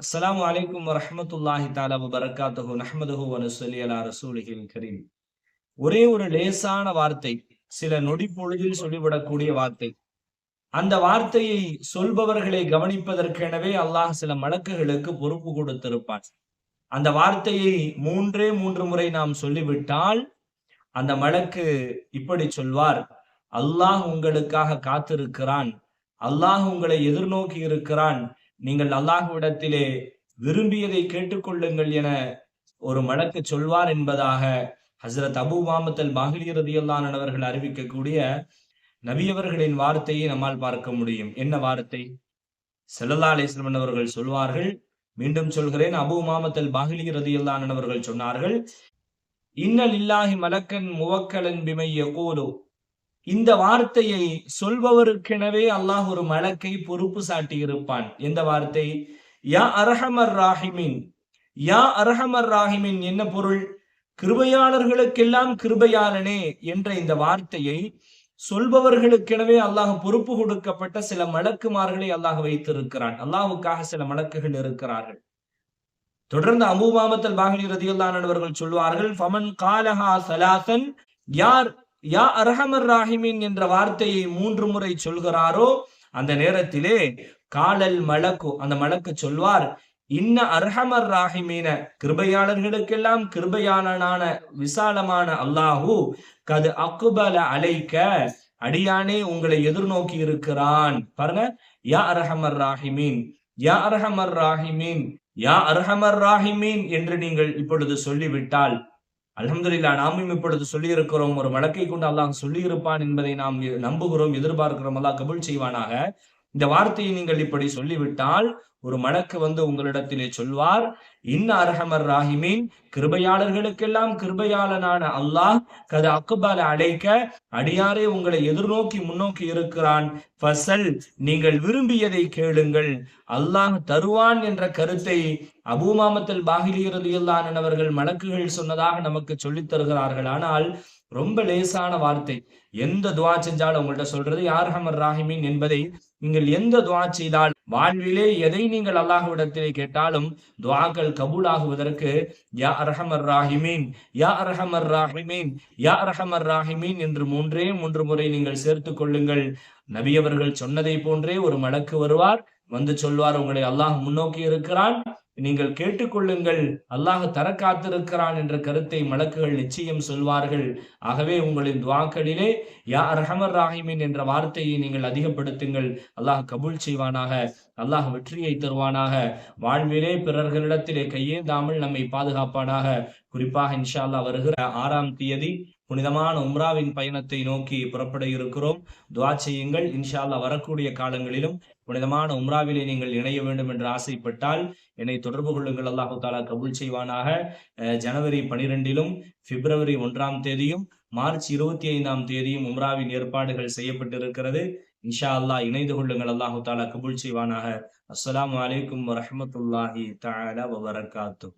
அஸ்லாம் வலைக்கும் வரமத்துல்லாஹி தாலா வரகாத்துஹு நஹமதுஹு வனுசலி அலா ரசூலிஹில் கரீம். ஒரே ஒரு லேசான வார்த்தை சில நொடி பொழுதில் சொல்லிவிடக்கூடிய வார்த்தை. அந்த வார்த்தையை சொல்பவர்களை கவனிப்பதற்கெனவே அல்லாஹ் சில மலக்குகளுக்கு பொறுப்பு கொடுத்திருப்பான். அந்த வார்த்தையை மூன்றே மூன்று முறை நாம் சொல்லிவிட்டால் அந்த மலக்கு இப்படி சொல்வார் அல்லாஹ் உங்களுக்காக காத்திருக்கிறான் அல்லாஹ் உங்களை எதிர்நோக்கி இருக்கிறான் நீங்கள் அல்லாஹுவிடத்திலே விரும்பியதை கேட்டுக்கொள்ளுங்கள் என ஒரு மடக்கு சொல்வார் என்பதாக ஹசரத் அபு மாமத்தல் பாகிலியரதியல்லான் அவர்கள் அறிவிக்கக்கூடிய நபியவர்களின் வார்த்தையை நம்மால் பார்க்க முடியும். என்ன வார்த்தை? செல்லல்லா அலிஸ்லமன் அவர்கள் சொல்வார்கள். மீண்டும் சொல்கிறேன். அபு மாமத்தல் பாகிலியரதியல்லான் அவர்கள் சொன்னார்கள் இன்னல் இல்லாஹி மலக்கன் முவக்கலன் பிமை எகோலோ இந்த வார்த்தையை சொல்பவருக்கெனவே அல்லாஹ் ஒரு மலக்கை பொறுப்பு சாட்டி இருப்பான் எந்த வார்த்தை? யா அரஹமர் ராஹிமின். யா அரஹமர் ராஹிமின் என்ன பொருள்? கிருபையாளர்களுக்கெல்லாம் கிருபையாளனே என்ற இந்த வார்த்தையை சொல்பவர்களுக்கெனவே அல்லாஹ் பொறுப்பு கொடுக்கப்பட்ட சில மலக்குமார்களை அல்லாஹ் வைத்திருக்கிறான். அல்லாஹுக்காக சில மலக்குகள் இருக்கிறார்கள். தொடர்ந்து அபூபாமத்தல் பாகலி ரதியுல்லானவர்கள் சொல்வார்கள் ஃபமன் காலஹா சலாசன் யார் யா அரஹமர் ராஹிமின் என்ற வார்த்தையை மூன்று முறை சொல்கிறாரோ அந்த நேரத்திலே காலல் மலக்கு அந்த மலக்கு சொல்வார் இன்ன அர்ஹமர் ராஹிமீன கிருபையாளர்களுக்கெல்லாம் கிருபையாளனான விசாலமான அல்லாஹூ கது அக்குபல அலைக்க அடியானே உங்களை எதிர்நோக்கி இருக்கிறான். பாருங்க யா அரஹமர் ராஹிமீன் யா அரஹமர் ராஹிமீன் யா அரஹமர் ராஹிமீன் என்று நீங்கள் இப்பொழுது சொல்லிவிட்டால் அலமதுல்லா நாமும் இப்பொழுது சொல்லியிருக்கிறோம் ஒரு வழக்கை கொண்டு அல்லாஹ் சொல்லியிருப்பான் என்பதை நாம் நம்புகிறோம் எதிர்பார்க்கிறோம். அல்லாஹ் கபுல் செய்வானாக. இந்த வார்த்தையை நீங்கள் இப்படி சொல்லிவிட்டால் ஒரு மலக்கு வந்து உங்களிடத்திலே சொல்வார் இன்ன அரஹமர் ராஹிமீன். கிருபையாளர்களுக்கெல்லாம் கிருபையாளனான அல்லாஹ் கதை அக்குபால அடைக்க அடியாரே உங்களை எதிர்நோக்கி முன்னோக்கி இருக்கிறான். ஃபசல் நீங்கள் விரும்பியதை கேளுங்கள். அல்லாஹ் தருவான் என்ற கருத்தை அபூமாமத்தில் பாகிலியரது அவர்கள் மலக்குகள் சொன்னதாக நமக்கு சொல்லித் தருகிறார்கள். ஆனால் ரொம்ப லேசான வார்த்தை. எந்த துவா செஞ்சாலும் உங்கள்கிட்ட சொல்றது யார் ஹமர் ராஹிமின் என்பதை நீங்கள் எந்த துவா செய்தால் வாழ்விலே எதை நீங்கள் அல்லாஹுவிடத்திலே கேட்டாலும் துவாக்கள் கபூலாகுவதற்கு யா அரஹமர் ராஹிமீன் யா அரஹமர் ராஹிமீன் யா அரஹமர் ராஹிமீன் என்று மூன்றே மூன்று முறை நீங்கள் சேர்த்து கொள்ளுங்கள். நபியவர்கள் சொன்னதை போன்றே ஒரு மலக்கு வருவார் வந்து சொல்வார் உங்களை அல்லாஹ் முன்னோக்கி இருக்கிறான் நீங்கள் கேட்டுக்கொள்ளுங்கள். அல்லாஹ் தர காத்திருக்கிறான் என்ற கருத்தை மலக்குகள் நிச்சயம் சொல்வார்கள். ஆகவே உங்களின் துவாக்களிலே யா ரஹமர் ராஹிமின் என்ற வார்த்தையை நீங்கள் அதிகப்படுத்துங்கள். அல்லாஹ் கபூல் செய்வானாக. அல்லாஹ் வெற்றியை தருவானாக. வாழ்விலே பிறர்களிடத்திலே கையேந்தாமல் நம்மை பாதுகாப்பானாக. குறிப்பாக இன்ஷா அல்லா வருகிற ஆறாம் தேதி புனிதமான உம்ராவின் பயணத்தை நோக்கி புறப்பட இருக்கிறோம். துவா செய்யுங்கள். இன்ஷா அல்லா வரக்கூடிய காலங்களிலும் புனிதமான உம்ராவிலே நீங்கள் இணைய வேண்டும் என்று ஆசைப்பட்டால் என்னை தொடர்பு கொள்ளுங்கள். அல்லாஹு தாலா கபூல் செய்வானாக. ஜனவரி பனிரெண்டிலும் பிப்ரவரி ஒன்றாம் தேதியும் மார்ச் இருபத்தி ஐந்தாம் தேதியும் உம்ராவின் ஏற்பாடுகள் செய்யப்பட்டிருக்கிறது. இன்ஷா அல்லாஹ் இணைந்து கொள்ளுங்கள். அல்லாஹு தாலா கபுல் செய்வானாக. அஸ்லாம் வலைக்கும் வரமத்துல்லாஹி தாலா வபரகாத்து